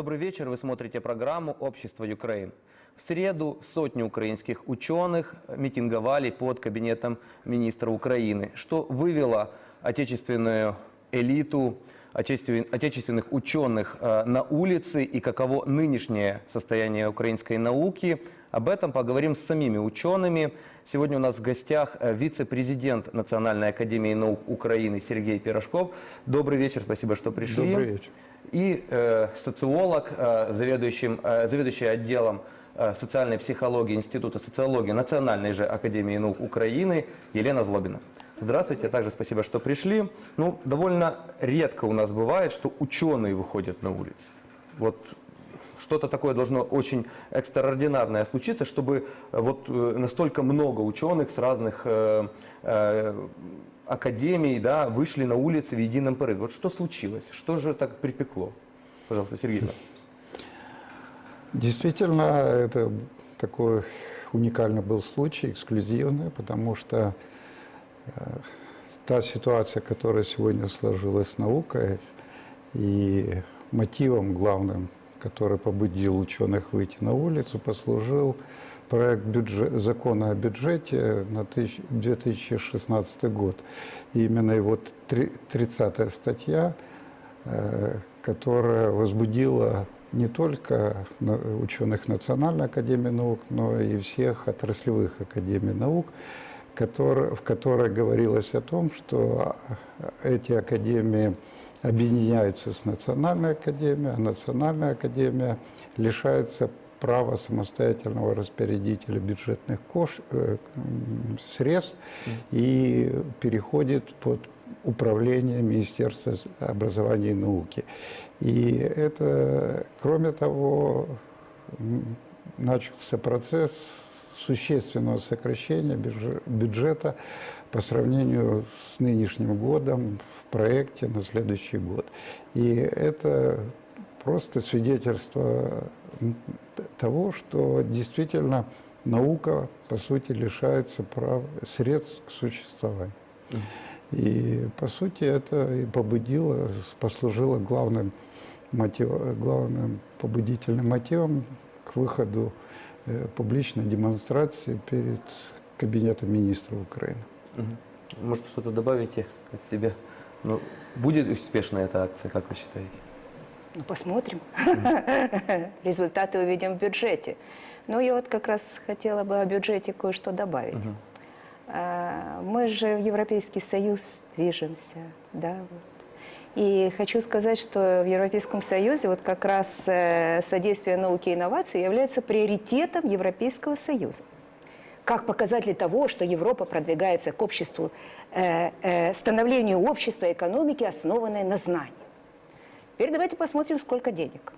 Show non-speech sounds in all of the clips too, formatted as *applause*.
Добрый вечер. Вы смотрите программу «Общество Украин». В среду сотни украинских ученых митинговали под кабинетом министра Украины, что вывело отечественную элиту, отечествен- отечественных ученых э, на улицы и каково нынешнее состояние украинской науки. Об этом поговорим с самими учеными. Сегодня у нас в гостях э, вице-президент Национальной академии наук Украины Сергей Пирожков. Добрый вечер, спасибо, что пришли. Добрый вечер. И э, социолог, э, заведующим, э, заведующий отделом э, социальной психологии Института социологии Национальной же Академии наук Украины Елена Злобина. Здравствуйте, также спасибо, что пришли. Ну, довольно редко у нас бывает, что ученые выходят на улицы. Вот что-то такое должно очень экстраординарное случиться, чтобы э, вот э, настолько много ученых с разных э, э, академий да, вышли на улицы в едином порыве. Вот что случилось? Что же так припекло? Пожалуйста, Сергей. Действительно, это такой уникальный был случай, эксклюзивный, потому что э, та ситуация, которая сегодня сложилась с наукой, и мотивом главным, который побудил ученых выйти на улицу, послужил проект бюджет, закона о бюджете на тысяч- 2016 год. И именно его 30 статья э, которая возбудила не только ученых Национальной академии наук, но и всех отраслевых академий наук, в которой говорилось о том, что эти академии объединяются с Национальной академией, а Национальная академия лишается права самостоятельного распорядителя бюджетных кош- э, средств и переходит под управление Министерства образования и науки. И это, кроме того, начался процесс существенного сокращения бюдже- бюджета по сравнению с нынешним годом в проекте на следующий год. И это просто свидетельство того, что действительно наука, по сути, лишается прав, средств к существованию. И, по сути, это и побудило, послужило главным, мотив, главным побудительным мотивом к выходу э, публичной демонстрации перед Кабинетом министров Украины. Может, что-то добавите от себя? Ну, будет успешная эта акция, как вы считаете? Ну, посмотрим. *laughs* Результаты увидим в бюджете. Но я вот как раз хотела бы о бюджете кое-что добавить. А, Мы же в Европейский Союз движемся, да, вот. И хочу сказать, что в Европейском Союзе вот как раз э, содействие науке и инновации является приоритетом Европейского Союза как показатель того, что Европа продвигается к обществу, э, э, становлению общества экономики, основанной на знании. Теперь давайте посмотрим, сколько денег.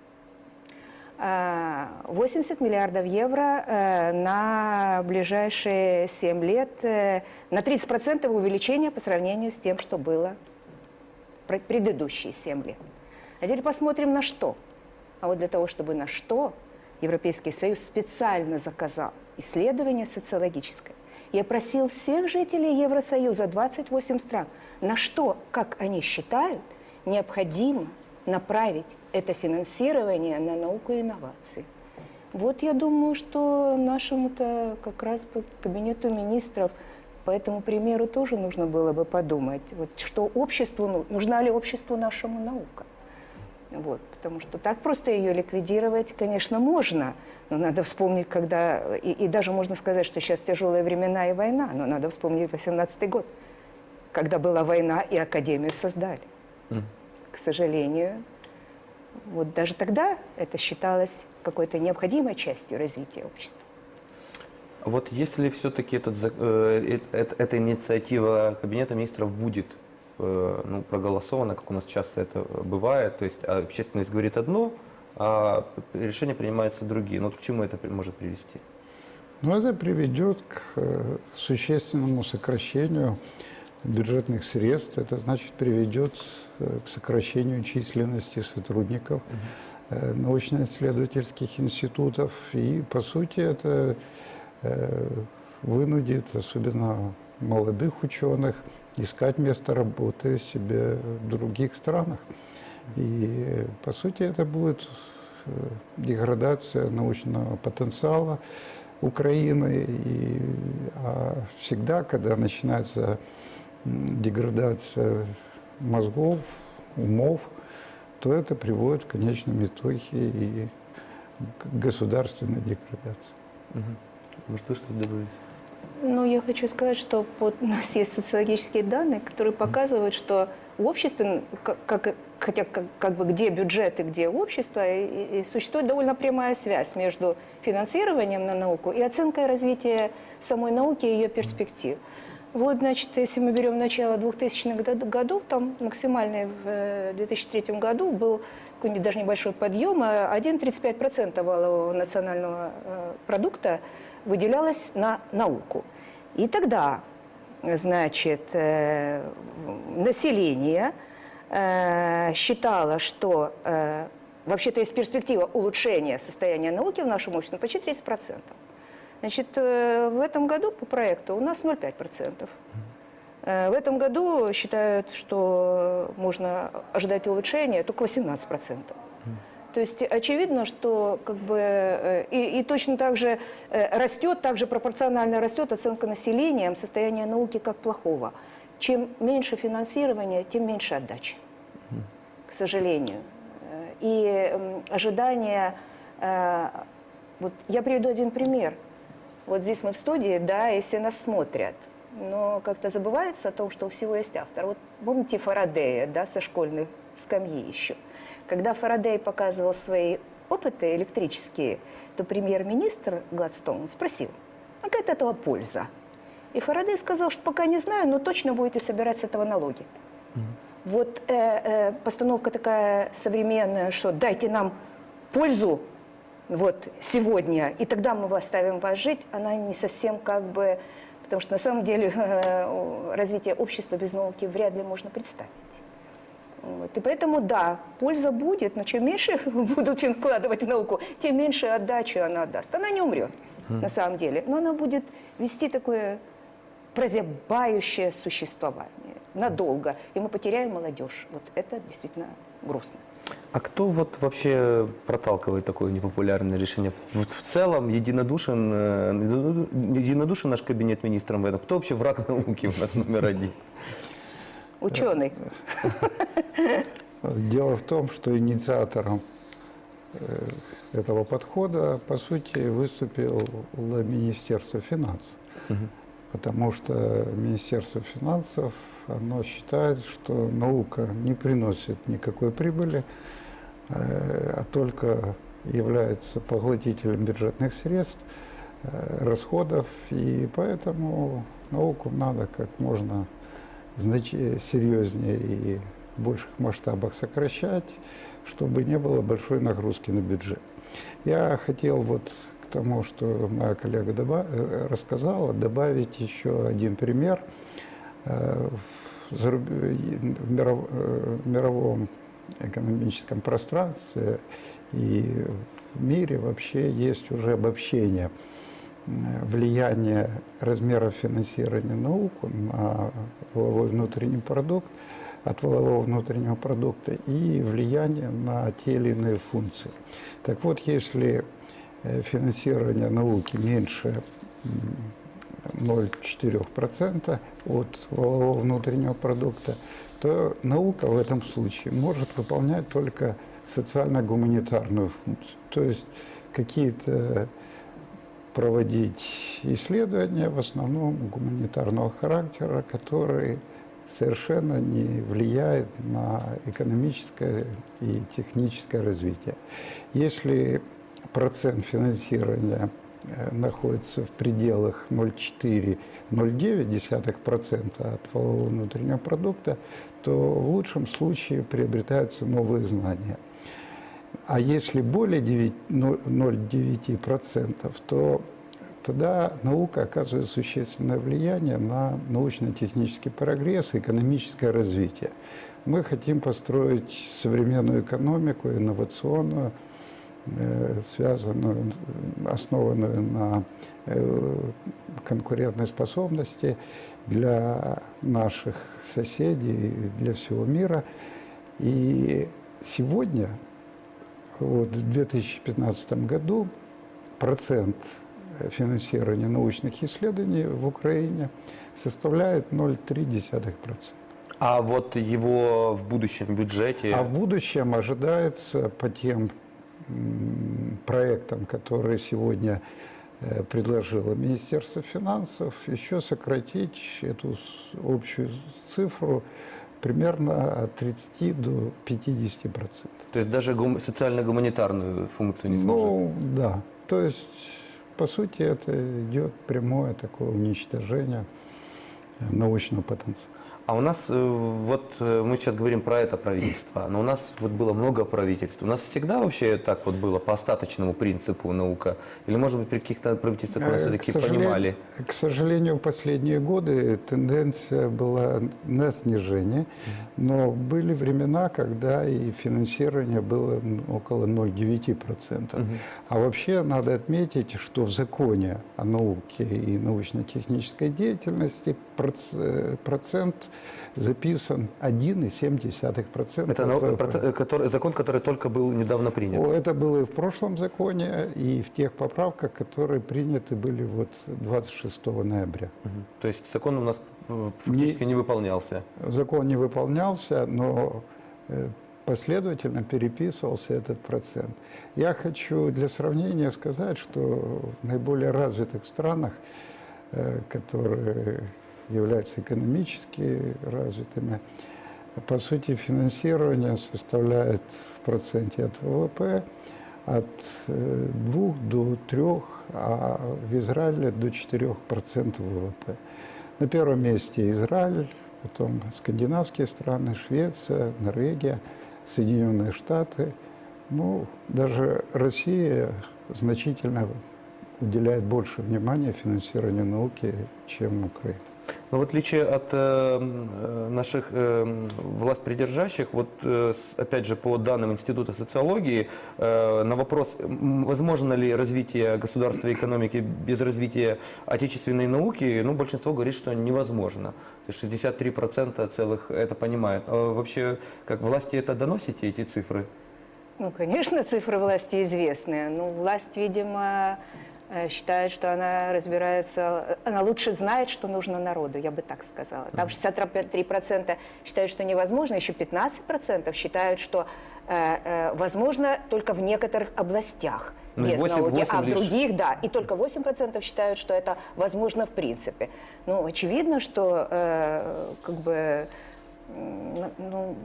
А, 80 миллиардов евро э, на ближайшие 7 лет, э, на 30% увеличение по сравнению с тем, что было пр- предыдущие 7 лет. А теперь посмотрим на что. А вот для того, чтобы на что, Европейский Союз специально заказал исследование социологическое и опросил всех жителей Евросоюза, 28 стран, на что, как они считают, необходимо направить это финансирование на науку и инновации. Вот я думаю, что нашему-то как раз бы кабинету министров по этому примеру тоже нужно было бы подумать, вот что обществу, ну, нужна ли обществу нашему наука. Вот, потому что так просто ее ликвидировать, конечно, можно, но надо вспомнить, когда, и, и даже можно сказать, что сейчас тяжелые времена и война, но надо вспомнить 18 год, когда была война и Академию создали. Мгм. К сожалению, вот даже тогда это считалось какой-то необходимой частью развития общества. Вот если все-таки этот, э, э, эт- эта инициатива Кабинета министров будет э, ну, проголосована, как у нас часто это бывает, то есть а общественность говорит одно, а решения принимаются другие. Ну вот к чему это может привести? Но это приведет к э, существенному сокращению бюджетных средств. Это значит приведет э, к сокращению численности сотрудников э, научно-исследовательских институтов. И, по сути, это э, вынудит особенно молодых ученых искать место работы себе в других странах. И, по сути, это будет э, деградация научного потенциала Украины. И, а всегда, когда начинается деградация мозгов, умов, то это приводит в конечном итоге и к государственной деградации. Мгм. Может, вы что-то добавите? Ну, я хочу сказать, что вот у нас есть социологические данные, которые показывают, что в обществе, как, как- хотя как, как бы где бюджет и где общество, и, и- существует довольно прямая связь между финансированием на науку и оценкой развития самой науки и ее перспектив. Вот, значит, если мы берем начало 2000-х год- годов, там максимальный в э, 2003 году был даже небольшой подъем, а 1,35% валового национального э, продукта выделялось на науку. И тогда, значит, э, население э, считало, что э, вообще-то есть перспектива улучшения состояния науки в нашем обществе почти 30%. Значит, э, в этом году по проекту у нас 0,5%. Э, В этом году считают, что можно ожидать улучшения только 18%. То есть очевидно, что как бы э, и, и точно так же растет, также пропорционально растет оценка населением состояния науки как плохого. Чем меньше финансирования, тем меньше отдачи, к сожалению. И ожидания... Вот я приведу один пример. Вот здесь мы в студии, да, и все нас смотрят. Но как-то забывается о том, что у всего есть автор. Вот помните Фарадея, да, со школьной скамьи еще. Когда Фарадей показывал свои опыты электрические, то премьер-министр Гладстон спросил, а какая от этого польза? И Фарадей сказал, что пока не знаю, но точно будете собирать с этого налоги. Вот э, э, постановка такая современная, что дайте нам пользу вот сегодня, и тогда мы оставим вас жить, она не совсем как бы, потому что на самом деле *laughs* э, развитие общества без науки вряд ли можно представить. Вот. И поэтому, да, польза будет, но чем меньше *laughs* будут вкладывать в науку, тем меньше отдачу она даст. Она не умрет, на самом деле, но она будет вести такое прозябающее существование надолго, и мы потеряем молодежь. Вот это действительно грустно. А кто вот вообще проталкивает такое непопулярное решение? В, в целом единодушен, э, единодушен наш кабинет министром в этом? Кто вообще враг науки у нас номер один? Ученый. Дело в том, что инициатором э, этого подхода, по сути, выступило Министерство финансов. Потому что Министерство финансов, оно считает, что наука не приносит никакой прибыли, э, а только является поглотителем бюджетных средств, э, расходов, и поэтому науку надо как можно серьезнее и в больших масштабах сокращать, чтобы не было большой нагрузки на бюджет. Я хотел вот тому, что моя коллега э, рассказала, добавить еще один пример. Э, э, в мировом экономическом пространстве и в мире вообще есть уже обобщение влияния размеров финансирования науку на валовой внутренний продукт, от валового внутреннего продукта и влияние на те или иные функции. Так вот, если финансирование науки меньше м, 0,4% от валового внутреннего продукта, то наука в этом случае может выполнять только социально-гуманитарную функцию. То есть какие-то проводить исследования, в основном гуманитарного характера, которые совершенно не влияют на экономическое и техническое развитие. Если процент финансирования э, находится в пределах 0,4-0,9% от валового внутреннего продукта, то в лучшем случае приобретаются новые знания. А если более 9 ну, 0,9%, то тогда наука оказывает существенное влияние на научно-технический прогресс и экономическое развитие. Мы хотим построить современную экономику, инновационную, связанную, основанную на э, конкурентной способности для наших соседей, для всего мира. И сегодня вот, в 2015 году процент э, финансирования научных исследований в Украине составляет 0,3%. А вот его в будущем бюджете... А в будущем ожидается по тем проектам, которые сегодня э, предложило Министерство финансов, еще сократить эту общую цифру примерно от 30 до 50 процентов. То есть даже гум- социально-гуманитарную функцию не сможет? Ну, да. То есть, по сути, это идет прямое такое уничтожение э, научного потенциала. А у нас, э, вот э, мы сейчас говорим про это правительство, но у нас вот было много правительств. У нас всегда вообще так вот было по остаточному принципу наука? Или, может быть, при каких-то правительствах нас Э, все-таки понимали? К сожалению, в последние годы тенденция была на снижение, но были времена, когда и финансирование было около 0,9%. А вообще надо отметить, что в законе о науке и научно-технической деятельности проц- процент записан 1,7%. Это от нау- ВВП. проце- э, который- закон, который только был недавно принят. О, Это было и в прошлом законе, и в тех поправках, которые приняты были вот 26 ноября. Мгм. То есть закон у нас э, фактически не выполнялся. Закон не выполнялся, но э, последовательно переписывался этот процент. Я хочу для сравнения сказать, что в наиболее развитых странах, которые являются экономически развитыми, по сути, финансирование составляет в проценте от ВВП от 2 до 3, а в Израиле до 4 процентов ВВП. На первом месте Израиль, потом скандинавские страны, Швеция, Норвегия, Соединенные Штаты. Ну, даже Россия значительно уделяет больше внимания финансированию науки, чем Украина. Но в отличие от э, э, наших э, власть придержащих, вот э, с- опять же по данным Института социологии, э, на вопрос, возможно ли развитие государства и экономики без развития отечественной науки, ну, большинство говорит, что невозможно. То есть 63% целых это понимают. А вообще, как власти это доносите, эти цифры? Ну, конечно, цифры власти известны. Ну, власть, видимо, считает, что она разбирается, она лучше знает, что нужно народу, я бы так сказала. Там 63% считают, что невозможно, еще 15% считают, что э, э, возможно только в некоторых областях Ну, без 8 науки, а в лишь. других, да, и только 8% считают, что это возможно в принципе. Ну, очевидно, что э, как бы, ну,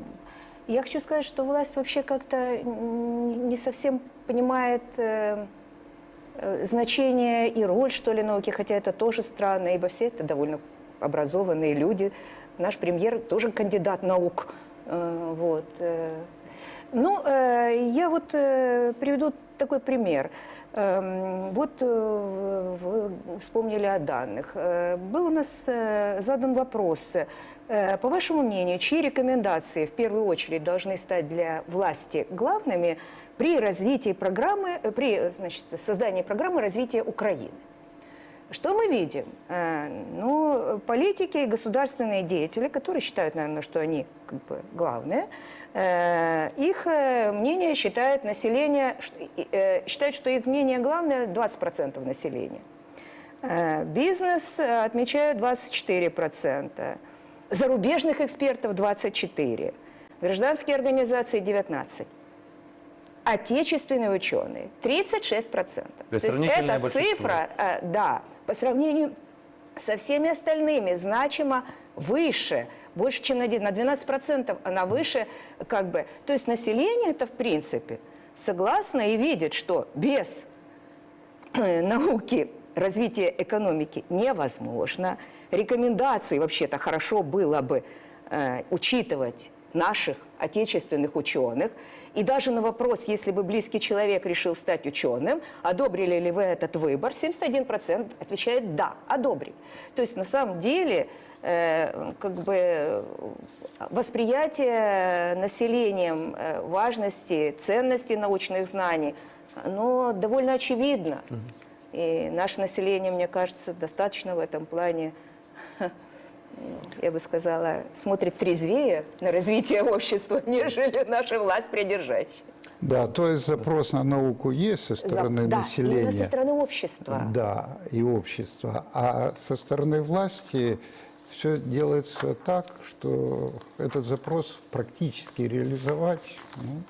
я хочу сказать, что власть вообще как-то не совсем понимает э, э, значение и роль, что ли, науки, хотя это тоже странно, ибо все это довольно образованные люди. Наш премьер тоже кандидат наук. Э, Вот. э. Ну, э, я вот э, приведу такой пример. Эм, Вот э, вы вспомнили о данных. Э, Был у нас э, задан вопрос. э, По вашему мнению, чьи рекомендации в первую очередь должны стать для власти главными при развитии программы, э, при значит, создании программы развития Украины? Что мы видим? Э, Ну, политики и государственные деятели, которые считают, наверное, что они как бы главные, э, их э, мнение считает население, э, считает, что их мнение главное 20% населения. Э, Бизнес э, отмечает 24%, зарубежных экспертов 24%, гражданские организации 19%. Отечественные ученые 36%. То есть сравнительное эта цифра, э, да, по сравнению со всеми остальными значимо выше, больше, чем на де- на 12% она выше, как бы. То есть население это в принципе согласно и видит, что без э, науки развитие экономики невозможно. Рекомендации вообще-то хорошо было бы э, учитывать наших отечественных ученых. И даже на вопрос, если бы близкий человек решил стать ученым, одобрили ли вы этот выбор, 71% отвечает «да, одобрили». То есть на самом деле э, как бы восприятие населением э, важности, ценности научных знаний, оно довольно очевидно. И наше население, мне кажется, достаточно в этом плане, *laughs* я бы сказала, смотрит трезвее на развитие общества, *laughs* нежели наша власть придержащая. Да, то есть запрос на науку есть со За- стороны да, населения. именно со стороны общества. Да, и общества. А со стороны власти все делается так, что этот запрос практически реализовать, ну,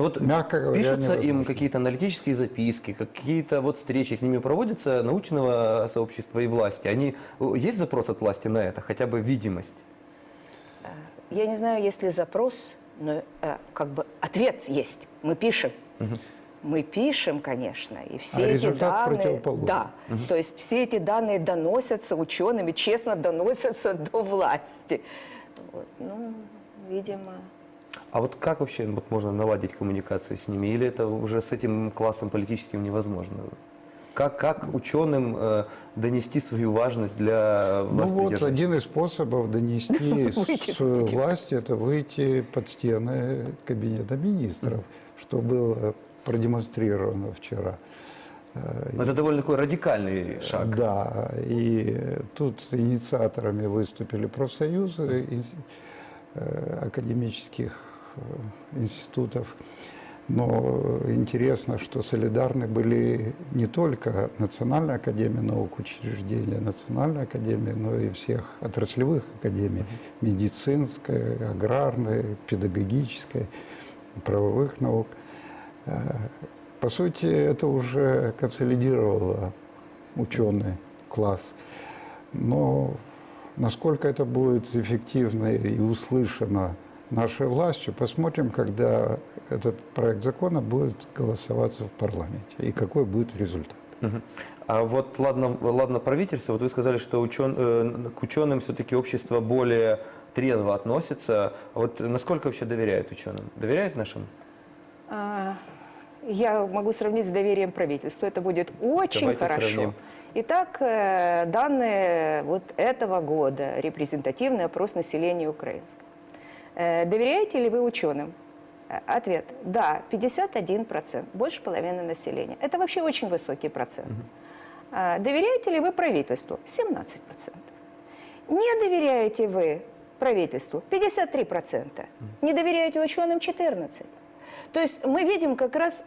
Вот Мягко говоря, пишутся им какие-то аналитические записки, какие-то вот встречи, с ними проводятся научного сообщества и власти. Они, есть запрос от власти на это, хотя бы видимость? Я не знаю, есть ли запрос, но э, как бы ответ есть. Мы пишем. Мы пишем, конечно, и все А эти результат данные, да, то есть все эти данные доносятся учеными, честно доносятся до власти. Вот, ну, видимо, А вот как вообще вот можно наладить коммуникацию с ними? Или это уже с этим классом политическим невозможно? Как, как ученым э, донести свою важность для Ну власти вот держать? один из способов донести *laughs* свою власть, это выйти под стены кабинета министров, что было продемонстрировано вчера. Э, Ну, Это довольно такой радикальный шаг. Да, и тут инициаторами выступили профсоюзы э, академических э, институтов. Но интересно, что солидарны были не только Национальная академия наук, учреждения Национальной академии, но и всех отраслевых академий, медицинской, аграрной, педагогической, правовых наук. Э, По сути, это уже консолидировало ученый класс. Но насколько это будет эффективно и услышано нашей властью, посмотрим, когда этот проект закона будет голосоваться в парламенте и какой будет результат. А вот ладно, ладно правительство, вот вы сказали, что учен- э, к ученым все-таки общество более трезво относится. Вот насколько вообще доверяют ученым? Доверяют нашим? А, Я могу сравнить с доверием правительства. Это будет очень Давайте хорошо. сравним. Итак, э, данные вот этого года, репрезентативный опрос населения украинского. Э, Доверяете ли вы ученым? Э, Ответ – да, 51%, больше половины населения. Это вообще очень высокий процент. Доверяете ли вы правительству? 17%. Не доверяете вы правительству? 53%. Не доверяете ученым? 14%. То есть мы видим как раз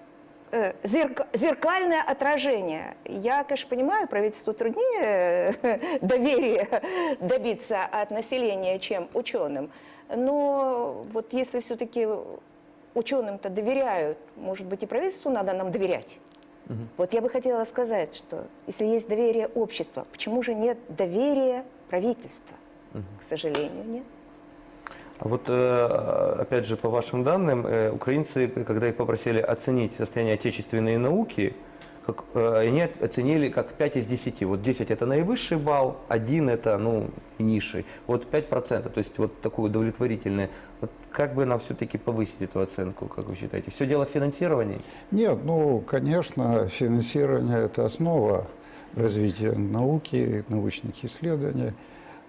э, зерка- зеркальное отражение. Я, конечно, понимаю, правительству труднее э, *laughs* доверия добиться от населения, чем ученым. Но вот если все-таки ученым-то доверяют, может быть, и правительству надо нам доверять. Вот я бы хотела сказать, что если есть доверие общества, почему же нет доверия правительства? К сожалению, нет. Вот, э, опять же, по вашим данным, э, украинцы, когда их попросили оценить состояние отечественной науки, как, э, они оценили как 5 из 10. Вот 10 это наивысший балл, 1 это ну, низший. Вот 5%, то есть вот такой удовлетворительный. Вот как бы нам все-таки повысить эту оценку, как вы считаете? Все дело в финансировании? Нет, ну, конечно, финансирование – это основа развития науки, научных исследований,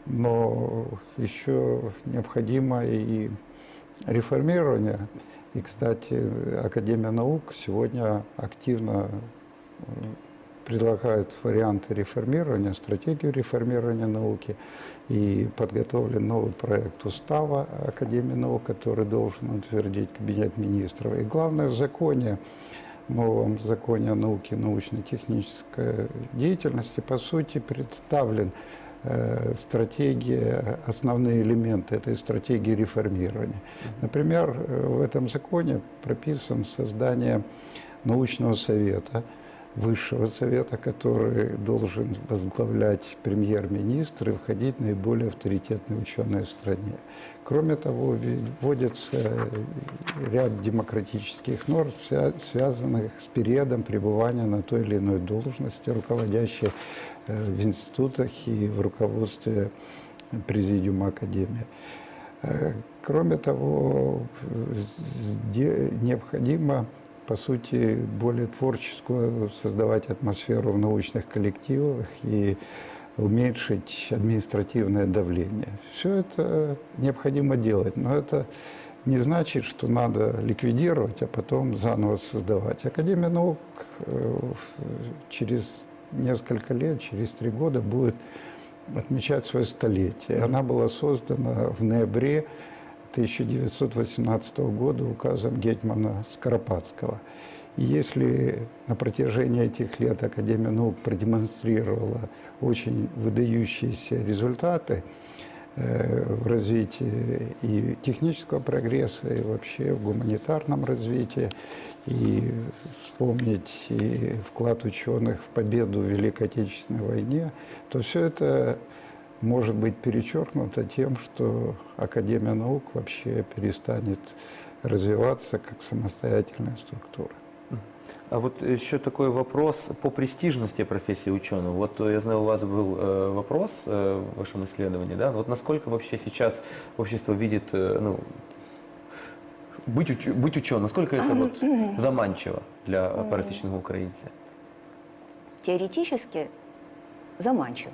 но еще необходимо и реформирование. И, кстати, Академия наук сегодня активно э, предлагает варианты реформирования, стратегию реформирования науки. И подготовлен новый проект устава Академии наук, который должен утвердить Кабинет министров. И главное в законе, новом законе о науке и научно-технической деятельности, по сути, представлен стратегия, основные элементы этой стратегии реформирования. Например, э, в этом законе прописано создание научного совета, высшего совета, который должен возглавлять премьер-министр и входить наиболее авторитетные ученые в стране. Кроме того, вводится ряд демократических норм, свя- связанных с периодом пребывания на той или иной должности, руководящей э, в институтах и в руководстве Президиума Академии. Э, Кроме того, необходимо, по сути, более творческую создавать атмосферу в научных коллективах и уменьшить административное давление. Все это необходимо делать, но это не значит, что надо ликвидировать, а потом заново создавать. Академия наук э, через несколько лет, через три года будет отмечать свое столетие. Она была создана в ноябре 1918 года указом Гетмана Скоропадского. И если на протяжении этих лет Академия наук продемонстрировала очень выдающиеся результаты э, в развитии и технического прогресса, и вообще в гуманитарном развитии, и вспомнить и вклад ученых в победу в Великой Отечественной войне, то все это может быть перечеркнуто тем, что Академия наук вообще перестанет развиваться как самостоятельная структура. А вот еще такой вопрос по престижности профессии ученого. Вот э, я знаю, у вас был э, вопрос э, в вашем исследовании, да? Вот насколько вообще сейчас общество видит, ну, быть, уч- быть ученым, насколько это вот заманчиво для пересечного украинца? теоретически заманчиво.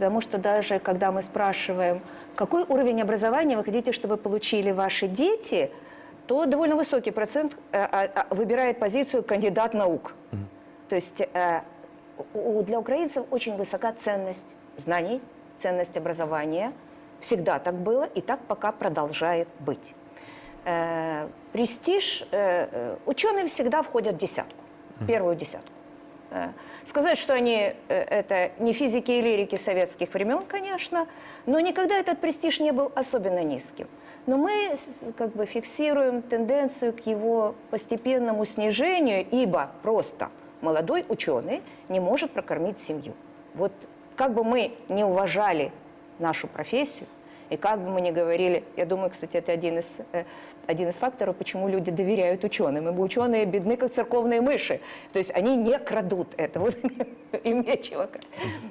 Потому что даже когда мы спрашиваем, какой уровень образования вы хотите, чтобы получили ваши дети, то довольно высокий процент э, а, а, выбирает позицию кандидат наук. То есть э, для украинцев очень высока ценность знаний, ценность образования. Всегда так было и так пока продолжает быть. Э, Престиж, ученые всегда входят в десятку, в первую десятку. Э, Сказать, что они э, это не физики и лирики советских времен, конечно, но никогда этот престиж не был особенно низким. Но мы как бы фиксируем тенденцию к его постепенному снижению, ибо просто молодой ученый не может прокормить семью. Вот как бы мы не уважали нашу профессию, и как бы мы ни говорили, я думаю, кстати, это один из, э, один из факторов, почему люди доверяют ученым. Ибо ученые бедны, как церковные мыши. То есть они не крадут это, вот *laughs* им нечего.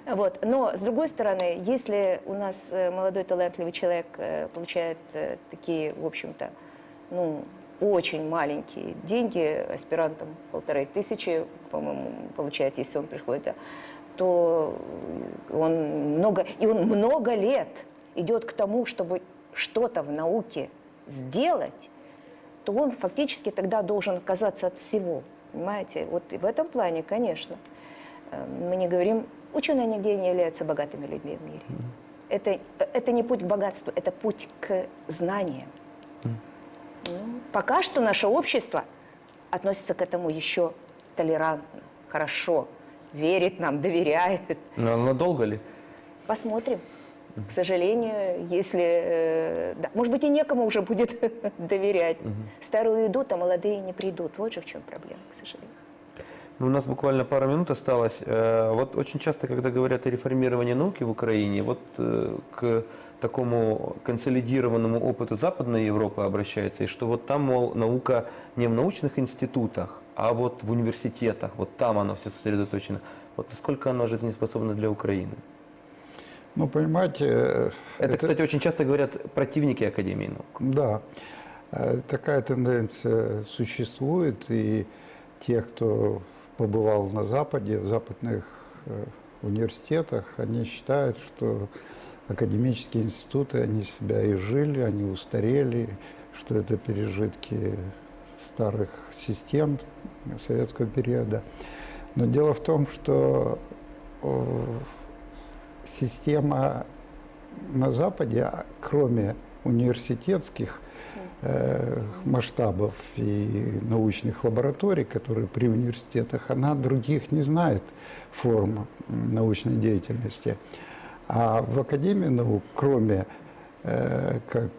Вот. Но, с другой стороны, если у нас э, молодой талантливый человек э, получает такие, в общем-то, ну, очень маленькие деньги, аспирантам полторы тысячи, по-моему, получает, если он приходит, то он много, и он много лет идет к тому, чтобы что-то в науке сделать, то он фактически тогда должен отказаться от всего. Понимаете? Вот в этом плане, конечно, э, мы не говорим, ученые нигде не являются богатыми людьми в мире. Это, это не путь к богатству, это путь к знаниям. Ну, пока что наше общество относится к этому еще толерантно, хорошо, верит нам, доверяет. Но надолго ли? Посмотрим. К сожалению, если... э, да, может быть, и некому уже будет *laughs* доверять. Старые идут, а молодые не придут. Вот же в чем проблема, к сожалению. Ну, у нас буквально пара минут осталось. Э, Вот очень часто, когда говорят о реформировании науки в Украине, вот э, к такому консолидированному опыту Западной Европы обращается, и что вот там, мол, наука не в научных институтах, а вот в университетах, вот там оно все сосредоточено. Вот насколько оно жизнеспособно для Украины? Ну, понимаете... э, Это, кстати, очень часто говорят противники Академии наук. Да, э, такая тенденция существует, и те, кто побывал на Западе, в западных э, университетах, они считают, что академические институты, они себя изжили, они устарели, что это пережитки старых систем советского периода. Но дело в том, что система на Западе, а кроме университетских э, масштабов и научных лабораторий, которые при университетах, она других не знает форм научной деятельности. А в Академии наук, кроме э, как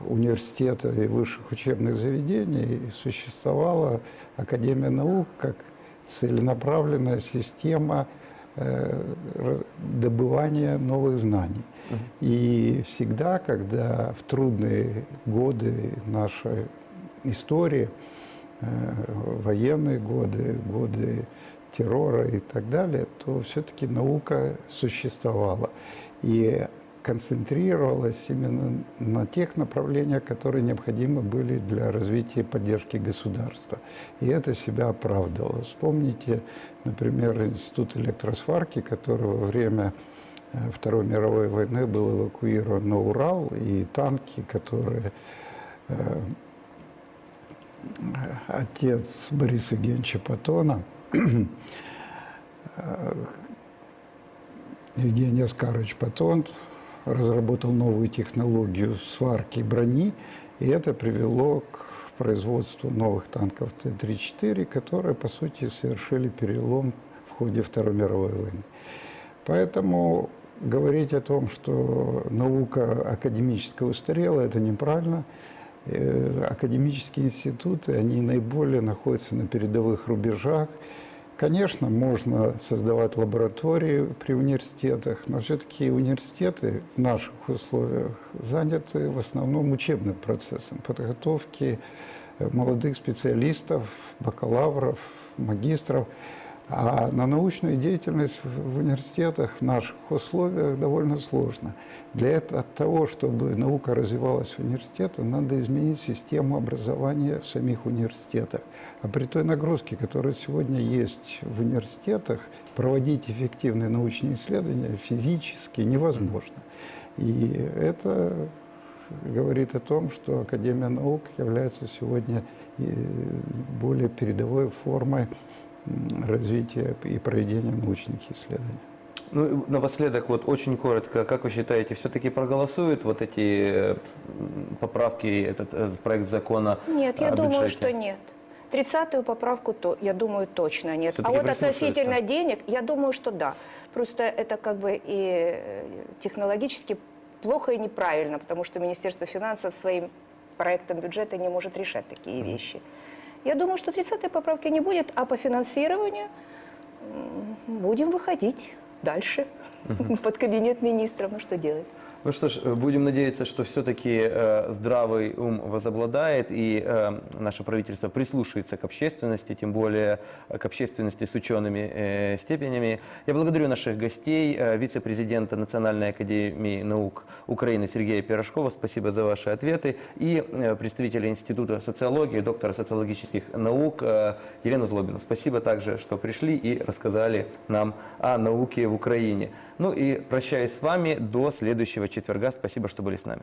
университета и высших учебных заведений, существовала Академия наук как целенаправленная система добывания новых знаний. И всегда, когда в трудные годы нашей истории, э, военные годы, годы террора и так далее, то все-таки наука существовала и концентрировалась именно на тех направлениях, которые необходимы были для развития и поддержки государства. И это себя оправдывало. Вспомните, например, Институт электросварки, который во время э, Второй мировой войны был эвакуирован на Урал, и танки, которые э, отец Бориса Евгеньевича Патона, э, Евгений Оскарович Патон, разработал новую технологию сварки брони, и это привело к производству новых танков Т-34, которые, по сути, совершили перелом в ходе Второй мировой войны. Поэтому говорить о том, что наука академическая устарела, это неправильно. Э, Академические институты, они наиболее находятся на передовых рубежах. Конечно, можно создавать лаборатории при университетах, но все-таки университеты в наших условиях заняты в основном учебным процессом подготовки э, молодых специалистов, бакалавров, магистров. А на научную деятельность в университетах в наших условиях довольно сложно. Для этого, того, чтобы наука развивалась в университетах, надо изменить систему образования в самих университетах. А при той нагрузке, которая сегодня есть в университетах, проводить эффективные научные исследования физически невозможно. И это говорит о том, что Академия наук является сегодня э, более передовой формой развития и проведения научных исследований. Ну, напоследок, вот очень коротко, как вы считаете, все-таки проголосуют вот эти поправки, этот э, проект закона Нет, я думаю, бюджете? что нет. 30-ю поправку, то, я думаю, точно нет. А вот относительно денег, я думаю, что да. Просто это как бы и э, технологически плохо и неправильно, потому что Министерство финансов своим проектом бюджета не может решать такие вещи. Я думаю, что 30-й поправки не будет, а по финансированию будем выходить дальше *laughs* под кабинет министров. Ну что делать? Ну что ж, э, будем надеяться, что все-таки здравый ум возобладает и э, наше правительство прислушается к общественности, тем более э, к общественности с учеными э, степенями. Я благодарю наших гостей, э, вице-президента Национальной академии наук Украины Сергея Пирожкова, спасибо за ваши ответы, и э, представителя Института социологии, доктора социологических наук э, Елену Злобину. Спасибо также, что пришли и рассказали нам о науке в Украине. Ну и прощаюсь с вами до следующего четверга. Спасибо, что были с нами.